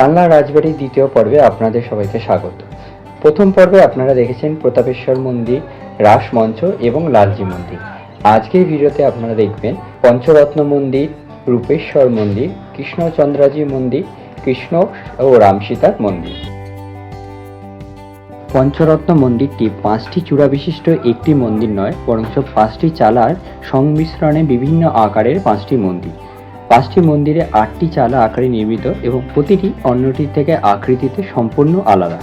কানলা রাজবাড়ির দ্বিতীয় পর্বে আপনাদের সবাইকে স্বাগত। প্রথম পর্বে আপনারা দেখেছেন প্রতাপেশ্বর মন্দির রাসমঞ্চ এবং লালজি মন্দির। আজকের ভিডিওতে আপনারা দেখবেন পঞ্চরত্ন মন্দির, রূপেশ্বর মন্দির, কৃষ্ণচন্দ্রাজি মন্দির, কৃষ্ণ ও রামসীতার মন্দির। পঞ্চরত্ন মন্দিরটি পাঁচটি চূড়া বিশিষ্ট একটি মন্দির নয়, বরঞ্চ পাঁচটি চালার সংমিশ্রণে বিভিন্ন আকারের পাঁচটি মন্দির। পাঁচটি মন্দিরে আটটি চালা আকারে নির্মিত এবং প্রতিটি অন্যটির থেকে আকৃতিতে সম্পূর্ণ আলাদা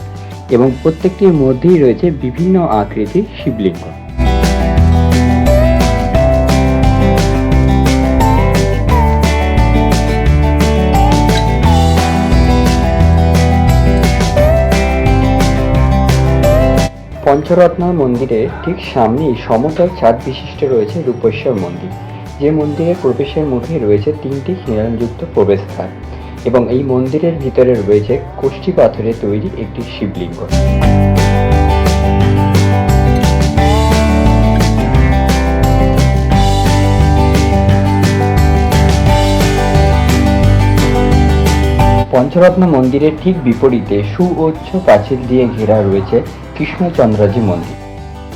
এবং প্রত্যেকটির মধ্যেই রয়েছে বিভিন্ন আকৃতির শিবলিঙ্গ। পঞ্চরত্ন মন্দিরের ঠিক সামনেই সমতল ছাদ বিশিষ্ট রয়েছে রূপেশ্বর মন্দির। যে মন্দিরে প্রবেশের মুখে রয়েছে তিনটি খিলানযুক্ত প্রবেশদ্বার এবং এই মন্দিরের ভিতরে রয়েছে কোষ্ঠী পাথরে তৈরি একটি শিবলিঙ্গ। পঞ্চরত্ন মন্দিরের ঠিক বিপরীতে সুউচ্চ পাঁচিল দিয়ে ঘেরা রয়েছে কৃষ্ণচন্দ্রাজি মন্দির।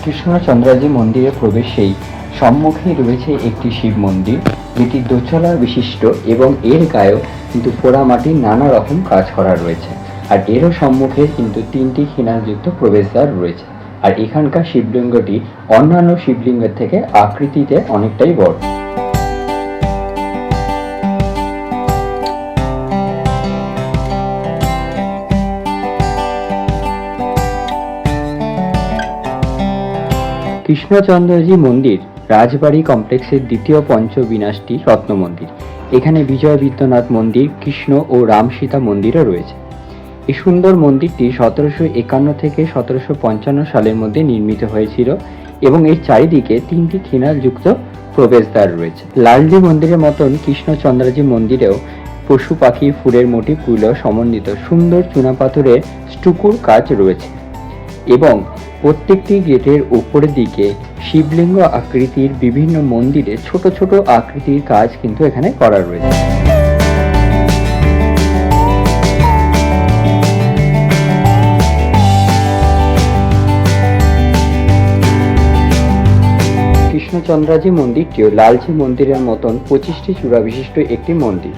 কৃষ্ণচন্দ্রাজি মন্দিরে প্রবেশেই সম্মুখেই রয়েছে একটি শিব মন্দির, যেটি দোতলা বিশিষ্ট এবং এর গায়েও কিন্তু পোড়ামাটির নানা রকম কাজ করা রয়েছে। আর এরও সম্মুখে কিন্তু তিনটি খিনাযুক্ত প্রবেশদ্বার রয়েছে। আর এখানকার শিবলিঙ্গটি অন্যান্য শিবলিঙ্গের থেকে আকৃতিতে অনেকটাই বড়। কৃষ্ণচন্দ্রজি মন্দির রাজবাড়ি কমপ্লেক্সের দ্বিতীয় পঞ্চবিনাশটি রত্ন মন্দির এখানে বিজয় বিদ্যনাথ মন্দির, কৃষ্ণ ও রাম সীতা মন্দিরও রয়েছে। এই সুন্দর মন্দিরটি সতেরোশো একান্ন থেকে সতেরোশো পঞ্চান্ন সালের মধ্যে নির্মিত হয়েছিল এবং এর চারিদিকে তিনটি খিনালযুক্ত প্রবেশদ্বার রয়েছে। লালজি মন্দিরের মতন কৃষ্ণচন্দ্রাজি মন্দিরেও পশু পাখি, ফুলের মোটিফগুলো সমন্বিত। সুন্দর চুনাপাথরের স্টুকুর কাজ রয়েছে এবং প্রত্যেকটি গেটের উপরের দিকে শিবলিঙ্গ আকৃতির বিভিন্ন মন্দিরে ছোট ছোট আকৃতির কাজ কিন্তু এখানে করা রয়েছে। কৃষ্ণচন্দ্রাজি মন্দিরটিও লালজি মন্দিরের মতন পঁচিশটি চূড়া বিশিষ্ট একটি মন্দির।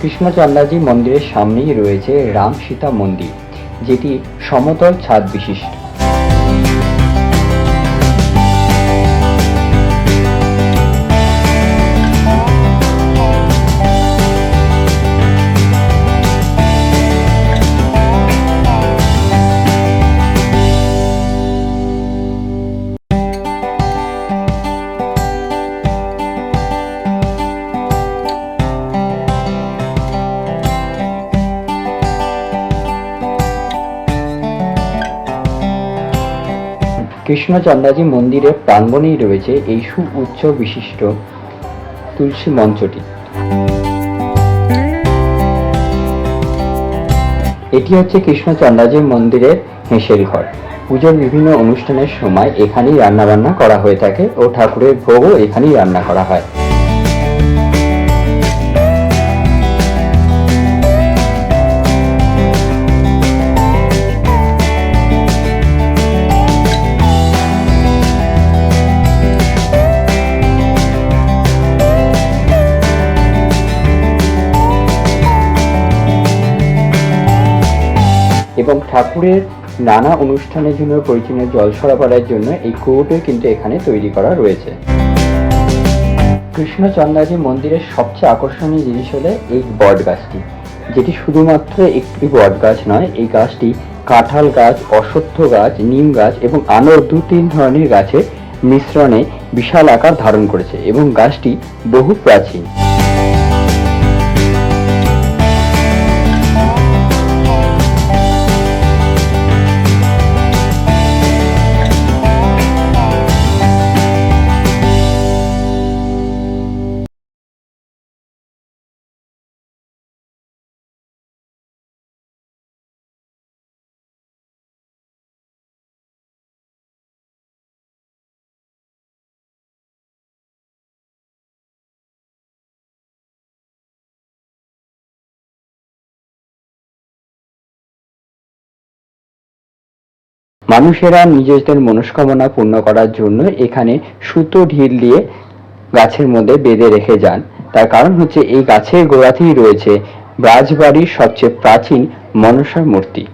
কৃষ্ণচন্দ্রাজি মন্দিরের সামনেই রয়েছে রাম সীতা মন্দির যেটি সমতল ছাদ বিশিষ্ট। কৃষ্ণচন্দ্রাজি মন্দিরের প্রাঙ্গণেই রয়েছে এই সুউচ্চ বিশিষ্ট তুলসী মঞ্চটি। এটি হচ্ছে কৃষ্ণচন্দ্রাজি মন্দিরের হেঁসের ঘর। পুজোর বিভিন্ন অনুষ্ঠানের সময় এখানেই রান্নাবান্না করা হয়ে থাকে ও ঠাকুরের ভোগও এখানেই রান্না করা হয়। এবং ঠাকুরের নানা অনুষ্ঠানের জন্য প্রয়োজনীয় জল সরবরাহের জন্য এই কুয়োটি কিন্তু এখানে তৈরি করা রয়েছে। কৃষ্ণচন্দ্রাজি মন্দিরের সবচেয়ে আকর্ষণীয় জিনিস হলো এই বট গাছটি, যেটি শুধুমাত্র একটি বট গাছ নয়, এই গাছটি কাঁঠাল গাছ, অশ্বত্থ গাছ, নিম গাছ এবং আরও দু তিন ধরনের গাছের মিশ্রণে বিশাল আকার ধারণ করেছে এবং গাছটি বহু প্রাচীন। মানুষেরা নিজেদের মনস্কামনা পূর্ণ করার জন্য এখানে সুতো ঢিল দিয়ে গাছের মধ্যে বেঁধে রেখে যান। তার কারণ হচ্ছে এই গাছের গোড়াতেই রয়েছে রাজবাড়ির সবচেয়ে প্রাচীন মনসা মূর্তি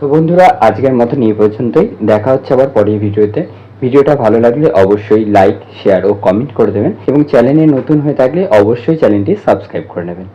তো বন্ধুরা, আজকের মতো নিয়ে পর্যন্তই। দেখা হচ্ছে আবার পরের ভিডিওতে। ভিডিওটা ভালো লাগলে অবশ্যই লাইক শেয়ার ও কমেন্ট করে দেবেন এবং চ্যানেলে নতুন হয়ে থাকলে অবশ্যই চ্যানেলটি সাবস্ক্রাইব করে নেবেন।